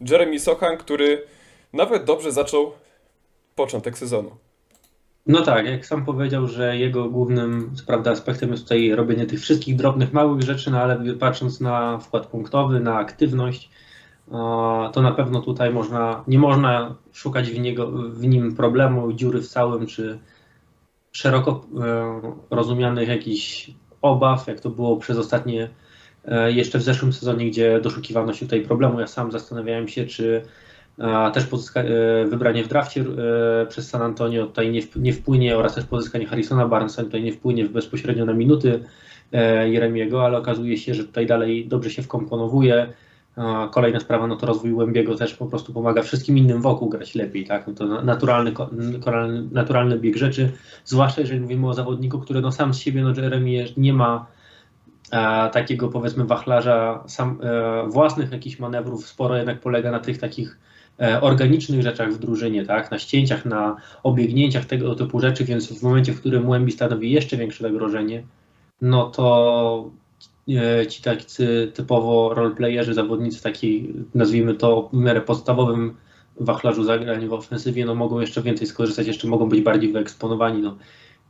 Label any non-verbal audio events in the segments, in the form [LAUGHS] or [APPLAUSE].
Jeremy Sochan, który nawet dobrze zaczął początek sezonu. No tak, jak sam powiedział, że jego głównym, prawda, aspektem jest tutaj robienie tych wszystkich drobnych, małych rzeczy, no ale patrząc na wkład punktowy, na aktywność, to na pewno tutaj można, nie można szukać w, niego, w nim problemu, dziury w całym, czy szeroko e, rozumianych jakichś obaw, jak to było przez ostatnie, jeszcze w zeszłym sezonie, gdzie doszukiwano się tutaj problemu. Ja sam zastanawiałem się, czy też pozyska, e, wybranie w drafcie przez San Antonio tutaj nie, nie wpłynie oraz też pozyskanie Harrisona Barnesa tutaj nie wpłynie bezpośrednio na minuty Jeremiego, ale okazuje się, że tutaj dalej dobrze się wkomponowuje. Kolejna sprawa, no to rozwój Łębiego też po prostu pomaga wszystkim innym wokół grać lepiej, tak? No to naturalny, naturalny bieg rzeczy, zwłaszcza jeżeli mówimy o zawodniku, który no sam z siebie, no Jeremy nie ma a, takiego powiedzmy wachlarza sam, e, własnych jakichś manewrów, sporo jednak polega na tych takich e, organicznych rzeczach w drużynie, tak? Na ścięciach, na obiegnięciach tego typu rzeczy, więc w momencie, w którym Łębi stanowi jeszcze większe zagrożenie, no to E, ci tacy typowo roleplayerzy, zawodnicy taki, nazwijmy to w miarę podstawowym wachlarzu zagrań w ofensywie, no mogą jeszcze więcej skorzystać, jeszcze mogą być bardziej wyeksponowani. No.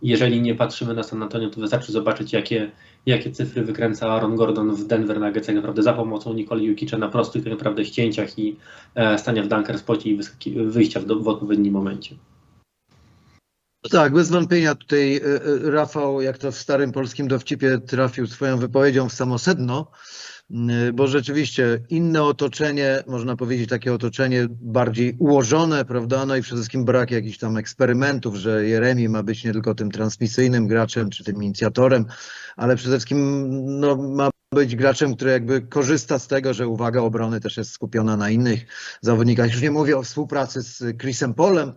Jeżeli nie patrzymy na San Antonio, to wystarczy zobaczyć, jakie, jakie cyfry wykręca Aaron Gordon w Denver Nuggets, tak naprawdę za pomocą Nikoli Jukicza na prostych tak naprawdę ścięciach i e, stania w dunker spocie i wyjścia w, w odpowiednim momencie. Tak, bez wątpienia tutaj e, e, Rafał, jak to w starym polskim dowcipie, trafił swoją wypowiedzią w samo sedno, bo rzeczywiście inne otoczenie, można powiedzieć takie otoczenie bardziej ułożone, prawda, no i przede wszystkim brak jakichś tam eksperymentów, że Jeremi ma być nie tylko tym transmisyjnym graczem, czy tym inicjatorem, ale przede wszystkim no, ma być graczem, który jakby korzysta z tego, że uwaga obrony też jest skupiona na innych zawodnikach. Już nie mówię o współpracy z Chrisem Polem,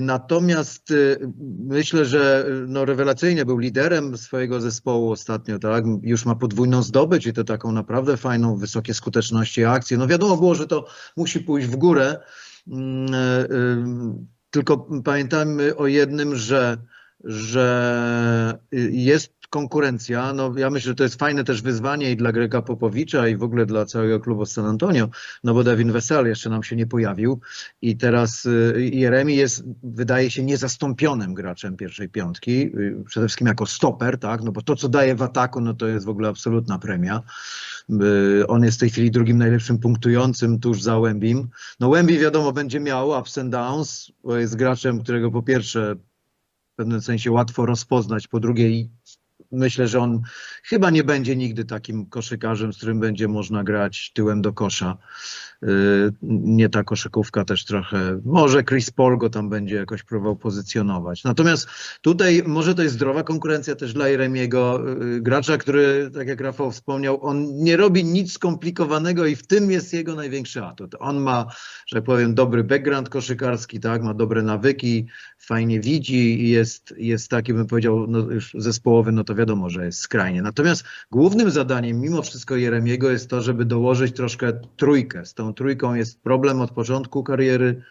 natomiast y, myślę, że y, no, rewelacyjnie był liderem swojego zespołu ostatnio, tak? Już ma podwójną zdobycz i to taką naprawdę fajną, wysokie skuteczności akcji. No wiadomo było, że to musi pójść w górę. Mm, tylko pamiętajmy o jednym, że, że jest konkurencja. No, ja myślę, że to jest fajne też wyzwanie i dla Grega Popowicza i w ogóle dla całego klubu San Antonio, no bo Devin Wesel jeszcze nam się nie pojawił i teraz y, Jeremi jest, wydaje się, niezastąpionym graczem pierwszej piątki, y, przede wszystkim jako stoper, tak, no bo to, co daje w ataku, no to jest w ogóle absolutna premia. Y, on jest w tej chwili drugim najlepszym punktującym tuż za Łębim. No Łębi wiadomo będzie miał ups and downs, bo jest graczem, którego po pierwsze pewnym sensie łatwo rozpoznać, po drugie myślę, że on chyba nie będzie nigdy takim koszykarzem, z którym będzie można grać tyłem do kosza. Y, nie ta koszykówka też trochę, może Chris Paul go tam będzie jakoś próbował pozycjonować. Natomiast tutaj może to jest zdrowa konkurencja też dla Jeremiego, y, gracza, który, tak jak Rafał wspomniał, on nie robi nic skomplikowanego i w tym jest jego największy atut. On ma, że powiem, dobry background koszykarski, tak, ma dobre nawyki, fajnie widzi i jest, jest taki, bym powiedział, no zespołowy, no to wiadomo, że jest skrajnie. Natomiast głównym zadaniem mimo wszystko Jeremiego jest to, żeby dołożyć troszkę trójkę. Z tą trójką jest problem od początku kariery.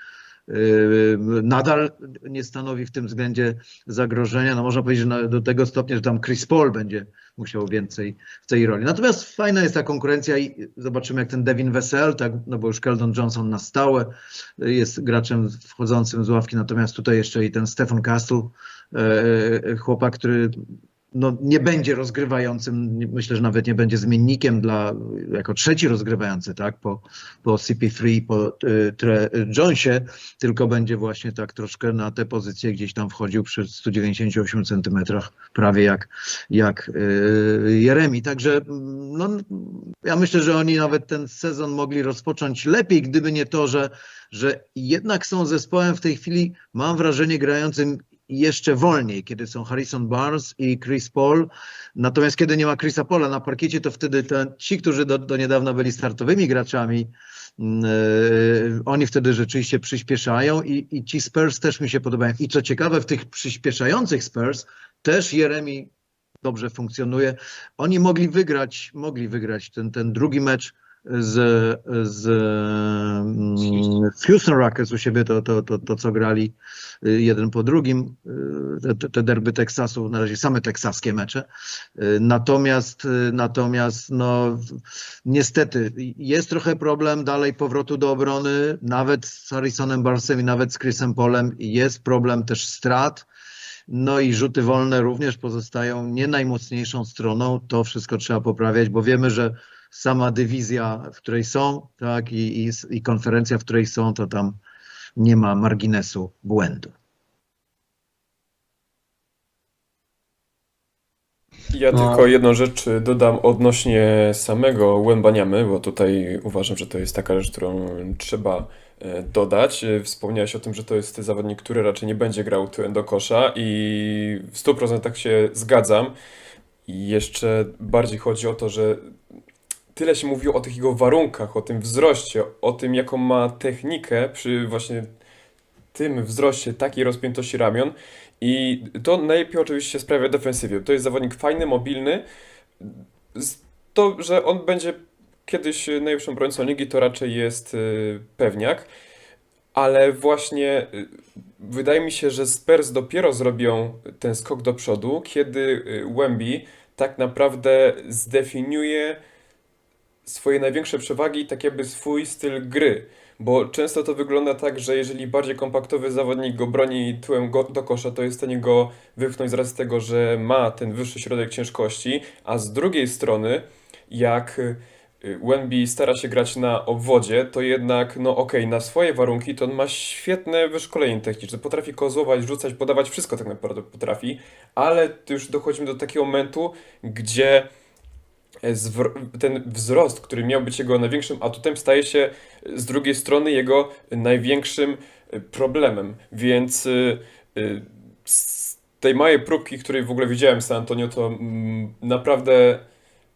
Yy, nadal nie stanowi w tym względzie zagrożenia. No można powiedzieć że do tego stopnia, że tam Chris Paul będzie musiał więcej w tej roli. Natomiast fajna jest ta konkurencja i zobaczymy jak ten Devin Wessel, tak, no bo już Keldon Johnson na stałe jest graczem wchodzącym z ławki, natomiast tutaj jeszcze i ten Stephen Castle, yy, chłopak, który no, nie będzie rozgrywającym, myślę, że nawet nie będzie zmiennikiem dla, jako trzeci rozgrywający, tak, po, po CP3, po y, Tre Jonesie, tylko będzie właśnie tak troszkę na te pozycje gdzieś tam wchodził przy 198 centymetrach, prawie jak, jak y, Jeremi. Także no, ja myślę, że oni nawet ten sezon mogli rozpocząć lepiej, gdyby nie to, że, że jednak są zespołem w tej chwili, mam wrażenie, grającym jeszcze wolniej, kiedy są Harrison Barnes i Chris Paul. Natomiast kiedy nie ma Chrisa Paula na parkiecie, to wtedy ten, ci, którzy do, do niedawna byli startowymi graczami, yy, oni wtedy rzeczywiście przyspieszają i, i ci Spurs też mi się podobają. I co ciekawe, w tych przyspieszających Spurs też Jeremi dobrze funkcjonuje. Oni mogli wygrać, mogli wygrać ten, ten drugi mecz z, z, mm, Houston Rockets u siebie, to, to, to, to co grali y, jeden po drugim, y, te- te, derby Teksasu, na razie same teksaskie mecze. Y, Natomiast, natomiast no, niestety jest trochę problem dalej powrotu do obrony, nawet z Harrisonem Barnesem i nawet z Chrisem Polem jest problem też strat. No i rzuty wolne również pozostają nie najmocniejszą stroną. To wszystko trzeba poprawiać, bo wiemy, że sama dywizja, w której są, tak, i, i, i konferencja, w której są, to tam nie ma marginesu błędu. Ja No. tylko jedną rzecz dodam odnośnie samego Łębaniamy, bo tutaj uważam, że to jest taka rzecz, którą trzeba e, dodać. E, Wspomniałeś o tym, że to jest zawodnik, który raczej nie będzie grał tyłem do kosza i w 100% się zgadzam. I jeszcze bardziej chodzi o to, że tyle się mówiło o tych jego warunkach, o tym wzroście, o tym, jaką ma technikę przy właśnie tym wzroście, takiej rozpiętości ramion. I to najlepiej oczywiście sprawia defensywie. To jest zawodnik fajny, mobilny. To, że on będzie kiedyś najlepszym obrońcą ligi, to raczej jest y, pewniak. Ale właśnie y, wydaje mi się, że Spurs dopiero zrobią ten skok do przodu, kiedy y, Wemby tak naprawdę zdefiniuje swoje największe przewagi, tak jakby swój styl gry. Bo często to wygląda tak, że jeżeli bardziej kompaktowy zawodnik go broni tyłem go, do kosza, to jest w stanie go wypchnąć z racji tego, że ma ten wyższy środek ciężkości, a z drugiej strony, jak y, Wemby stara się grać na obwodzie, to jednak, no okej, na swoje warunki to on ma świetne wyszkolenie techniczne, potrafi kozłować, rzucać, podawać, wszystko tak naprawdę potrafi, ale już dochodzimy do takiego momentu, gdzie ten wzrost, który miał być jego największym atutem, staje się z drugiej strony jego największym y, problemem. Więc y, y, z tej małej próbki, której w ogóle widziałem San Antonio, to mm, naprawdę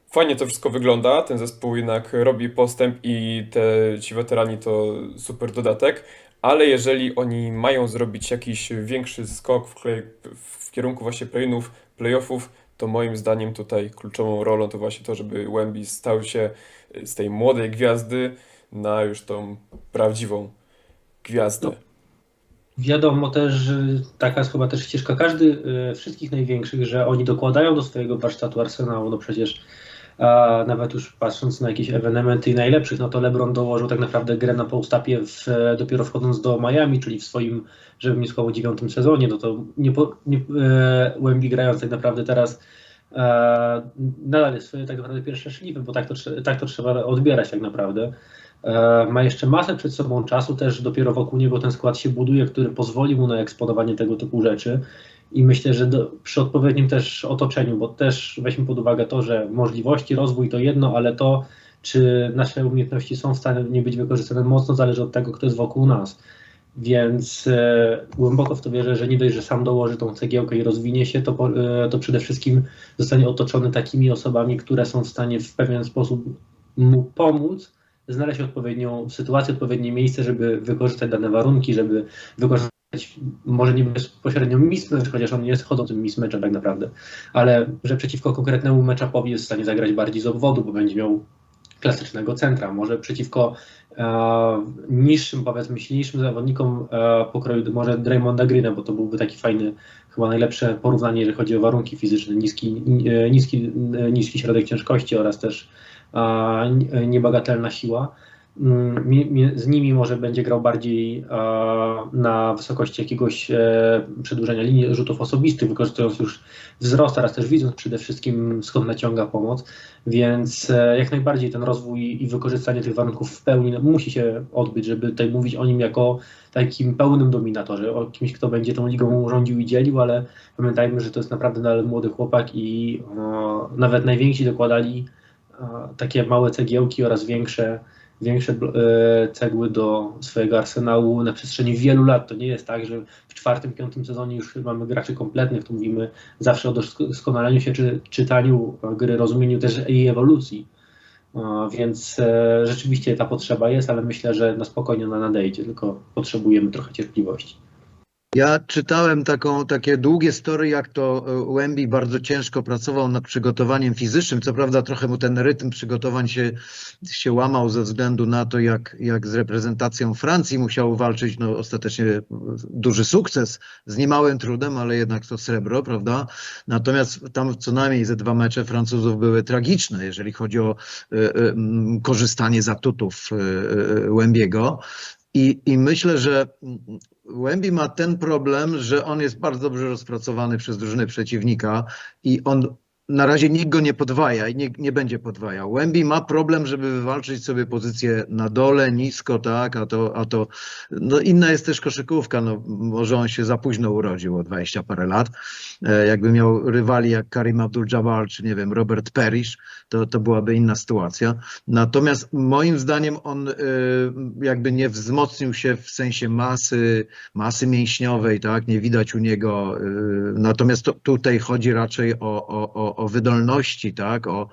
fajnie to wszystko wygląda. Ten zespół jednak robi postęp i te, ci weterani to super dodatek. Ale jeżeli oni mają zrobić jakiś większy skok w, w kierunku właśnie play-inów, playoffów, to moim zdaniem tutaj kluczową rolą to właśnie to, żeby Wemby stał się z tej młodej gwiazdy na już tą prawdziwą gwiazdę. No. Wiadomo też, że taka jest chyba też ścieżka każdy, y, wszystkich największych, że oni dokładają do swojego warsztatu arsenału. No przecież a nawet już patrząc na jakieś ewenementy najlepszych, no to LeBron dołożył tak naprawdę grę na półstapie w, dopiero wchodząc do Miami, czyli w swoim, żebym nie słowo dziewiątym sezonie, no to nie, nie, e, grając tak naprawdę teraz e, nadal jest swoje tak naprawdę pierwsze szlify, bo tak to, tak to trzeba odbierać tak naprawdę. E, Ma jeszcze masę przed sobą czasu, też dopiero wokół niego ten skład się buduje, który pozwoli mu na eksponowanie tego typu rzeczy. I myślę, że do, przy odpowiednim też otoczeniu, bo też weźmy pod uwagę to, że możliwości, rozwój to jedno, ale to, czy nasze umiejętności są w stanie nie być wykorzystane mocno, zależy od tego, kto jest wokół nas. Więc e, głęboko w to wierzę, że nie dość, że sam dołoży tą cegiełkę i rozwinie się, to, e, to przede wszystkim zostanie otoczony takimi osobami, które są w stanie w pewien sposób mu pomóc znaleźć odpowiednią sytuację, odpowiednie miejsce, żeby wykorzystać dane warunki, żeby wykorzystać może nie bezpośrednio mismatch, chociaż on nie jest chodzącym mismatchem tak naprawdę, ale że przeciwko konkretnemu matchupowi jest w stanie zagrać bardziej z obwodu, bo będzie miał klasycznego centra, może przeciwko e, niższym, powiedzmy silniejszym zawodnikom e, pokroju może Draymonda Greena, bo to byłby taki fajny, chyba najlepsze porównanie, jeżeli chodzi o warunki fizyczne, niski, e, niski, e, niski środek ciężkości oraz też e, niebagatelna siła. Mm, Z nimi może będzie grał bardziej na wysokości jakiegoś e, przedłużenia linii rzutów osobistych, wykorzystując już wzrost, teraz też widząc przede wszystkim skąd naciąga pomoc, więc e, jak najbardziej ten rozwój i wykorzystanie tych warunków w pełni no, musi się odbyć, żeby tutaj mówić o nim jako takim pełnym dominatorze, o kimś, kto będzie tą ligą rządził i dzielił, ale pamiętajmy, że to jest naprawdę nadal młody chłopak i nawet najwięksi dokładali takie małe cegiełki oraz większe większe e, cegły do swojego arsenału na przestrzeni wielu lat. To nie jest tak, że w czwartym, piątym sezonie już mamy graczy kompletnych, tu mówimy zawsze o doskonaleniu się, czy czytaniu gry, rozumieniu też jej ewolucji. E, Więc e, rzeczywiście ta potrzeba jest, ale myślę, że na spokojnie ona nadejdzie, tylko potrzebujemy trochę cierpliwości. Ja czytałem taką, takie długie story, jak to e, Wemby bardzo ciężko pracował nad przygotowaniem fizycznym. Co prawda trochę mu ten rytm przygotowań się, się łamał ze względu na to, jak, jak z reprezentacją Francji musiał walczyć. No, ostatecznie duży sukces z niemałym trudem, ale jednak to srebro, prawda? Natomiast tam co najmniej ze dwa mecze Francuzów były tragiczne, jeżeli chodzi o e, e, m, korzystanie z atutów e, e, Wembiego. I, I myślę, że Łębi ma ten problem, że on jest bardzo dobrze rozpracowany przez drużynę przeciwnika i on na razie nikt go nie podwaja i nie, nie będzie podwajał. Łębi ma problem, żeby wywalczyć sobie pozycję na dole, nisko, tak, a to, a to no inna jest też koszykówka, no może on się za późno urodził o 20 parę lat. E, jakby miał rywali jak Karim Abdul-Jabbar, czy nie wiem, Robert Parrish, to, to byłaby inna sytuacja. Natomiast moim zdaniem on y, jakby nie wzmocnił się w sensie masy, masy mięśniowej, tak, nie widać u niego. y, Natomiast to, tutaj chodzi raczej o, o, o, o wydolności, tak, o,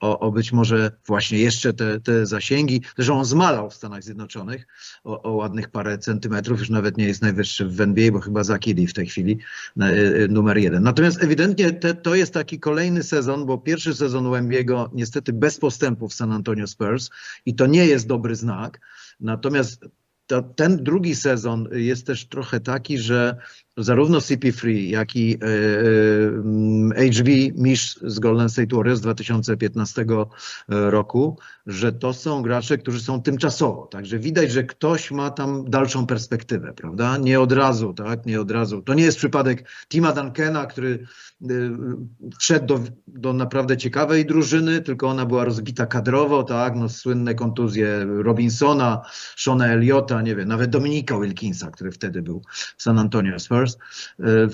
o, o być może właśnie jeszcze te, te zasięgi. Zresztą on zmalał w Stanach Zjednoczonych o, o ładnych parę centymetrów, już nawet nie jest najwyższy w NBA, bo chyba Zakidi w tej chwili y, y, numer jeden. Natomiast ewidentnie te, to jest taki kolejny sezon, bo pierwszy sezon Łębiego niestety bez postępu w San Antonio Spurs i to nie jest dobry znak. Natomiast to, ten drugi sezon jest też trochę taki, że zarówno CP3, jak i e, e, HB, mistrz z Golden State Warriors z 2015 roku, że to są gracze, którzy są tymczasowo. Także widać, że ktoś ma tam dalszą perspektywę, prawda? Nie od razu, tak? Nie od razu. To nie jest przypadek Tima Duncana, który wszedł do, do naprawdę ciekawej drużyny, tylko ona była rozbita kadrowo, tak? No, słynne kontuzje Robinsona, Shona Elliota, nie wiem, nawet Dominika Wilkinsa, który wtedy był w San Antonio Spurs, y, y,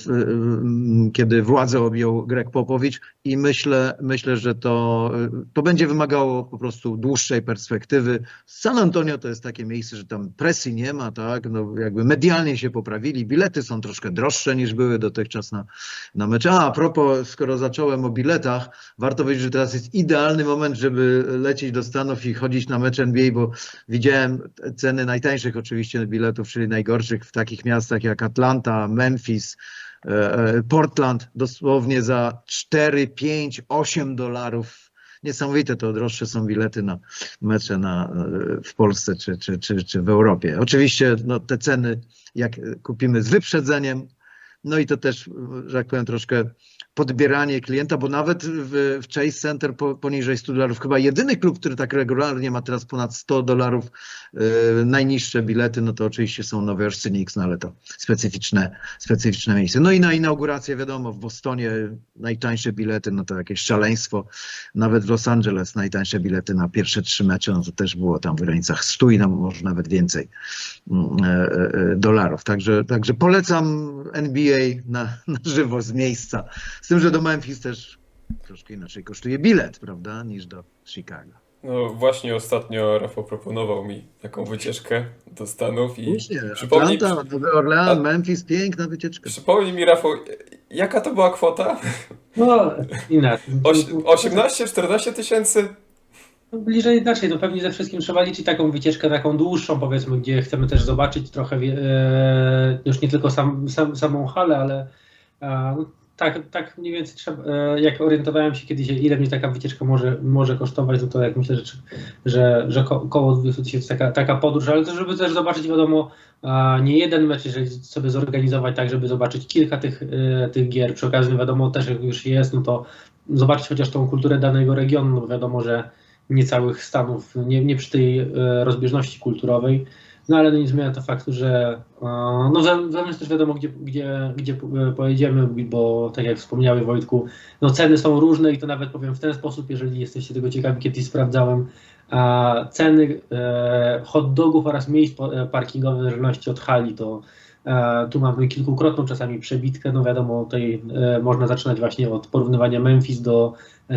kiedy władzę objął Greg Popowicz i myślę, myślę, że to, y, to będzie wymagało po prostu dłuższej perspektywy. San Antonio to jest takie miejsce, że tam presji nie ma, tak? No, jakby medialnie się poprawili, bilety są troszkę droższe niż były dotychczas na, na mecze. A, a propos, skoro zacząłem o biletach, warto powiedzieć, że teraz jest idealny moment, żeby lecieć do Stanów i chodzić na mecz NBA, bo widziałem ceny najtańszych oczywiście biletów, czyli najgorszych w takich miastach jak Atlanta, Memphis, e, e, Portland, dosłownie za 4, 5, 8 dolarów. Niesamowite to droższe są bilety na mecze na, e, w Polsce czy, czy, czy, czy w Europie. Oczywiście no, te ceny, jak kupimy z wyprzedzeniem, no i to też, że jak powiem, troszkę podbieranie klienta, bo nawet w, w Chase Center po, poniżej 100 dolarów, chyba jedyny klub, który tak regularnie ma teraz ponad 100 dolarów e, najniższe bilety, no to oczywiście są Nowy Jork Cynics, no ale to specyficzne, specyficzne miejsce. No i na inaugurację wiadomo, w Bostonie najtańsze bilety, no to jakieś szaleństwo. Nawet w Los Angeles najtańsze bilety na pierwsze trzy mecze, no to też było tam w granicach 100 i tam może nawet więcej mm, e, e, dolarów. Także, także polecam NBA na, na żywo z miejsca. Z tym, że do Memphis też troszkę inaczej kosztuje bilet, prawda, niż do Chicago. No właśnie ostatnio Rafał proponował mi taką wycieczkę do Stanów i przypomnij, Atlanta, Nowy Orlean, A- Memphis, piękna wycieczka. przypomnij mi Rafał, jaka to była kwota? No, inaczej. Oś, 18-14 tysięcy? No, bliżej inaczej, no pewnie ze wszystkim trzeba liczyć taką wycieczkę taką dłuższą, powiedzmy, gdzie chcemy też zobaczyć trochę, wie- e, już nie tylko sam, sam, samą halę, ale e, no, tak, tak mniej więcej trzeba, e, jak orientowałem się kiedyś, ile mnie taka wycieczka może, może kosztować, no to jak myślę, że, że, że ko, koło 200 tysięcy taka, taka podróż, ale to żeby też zobaczyć, wiadomo, nie jeden mecz, jeżeli sobie zorganizować tak, żeby zobaczyć kilka tych, e, tych gier, przy okazji wiadomo też jak już jest, no to zobaczyć chociaż tą kulturę danego regionu, no wiadomo, że nie całych Stanów, nie, nie przy tej e, rozbieżności kulturowej, no ale nie zmienia to faktu, że e, no zależy też wiadomo, gdzie, gdzie, gdzie e, pojedziemy, bo tak jak wspomniałeś Wojtku, no ceny są różne i to nawet powiem w ten sposób, jeżeli jesteście tego ciekawi, kiedyś sprawdzałem, a ceny e, hot dogów oraz miejsc e, parkingowych w zależności od hali, to e, tu mamy kilkukrotną czasami przebitkę, no wiadomo, tutaj e, można zaczynać właśnie od porównywania Memphis do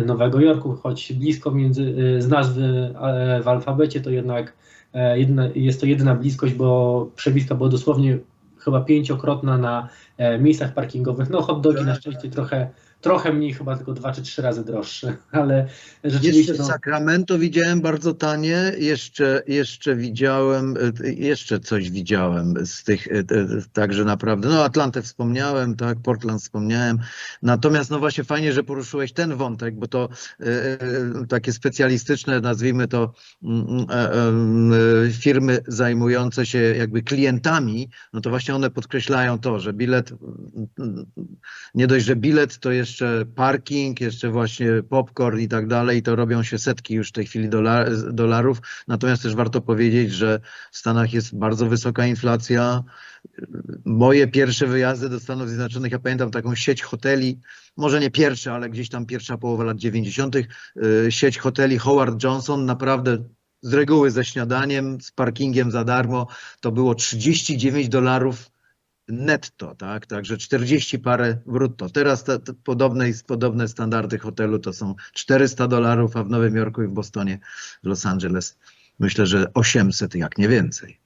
Nowego Jorku, choć blisko między, z nazwy w alfabecie, to jednak jedna, jest to jedyna bliskość, bo przebitka była dosłownie chyba pięciokrotna na e, miejscach parkingowych. No hot dogi na szczęście trochę trochę mniej, chyba tylko dwa czy trzy razy droższe, [LAUGHS] ale Jeszcze rzeczywiście w no, Sacramento widziałem bardzo tanie, jeszcze, jeszcze widziałem, e, jeszcze coś widziałem z tych, e, e, także naprawdę, no Atlantę wspomniałem, tak, Portland wspomniałem, natomiast no właśnie fajnie, że poruszyłeś ten wątek, bo to takie specjalistyczne, nazwijmy to mm, e, e, firmy zajmujące się jakby klientami, no to właśnie one podkreślają to, że bilet, mm, nie dość, że bilet, to jeszcze parking, jeszcze właśnie popcorn i tak dalej, to robią się setki już w tej chwili dolar, dolarów. Natomiast też warto powiedzieć, że w Stanach jest bardzo wysoka inflacja. Moje pierwsze wyjazdy do Stanów Zjednoczonych, ja pamiętam taką sieć hoteli, może nie pierwsze, ale gdzieś tam pierwsza połowa lat 90., y, sieć hoteli Howard Johnson, naprawdę z reguły ze śniadaniem, z parkingiem za darmo, to było 39 dolarów netto, tak? Także 40 parę brutto. Teraz te, te podobne, podobne standardy hotelu to są 400 dolarów, a w Nowym Jorku i w Bostonie, w Los Angeles myślę, że 800, jak nie więcej.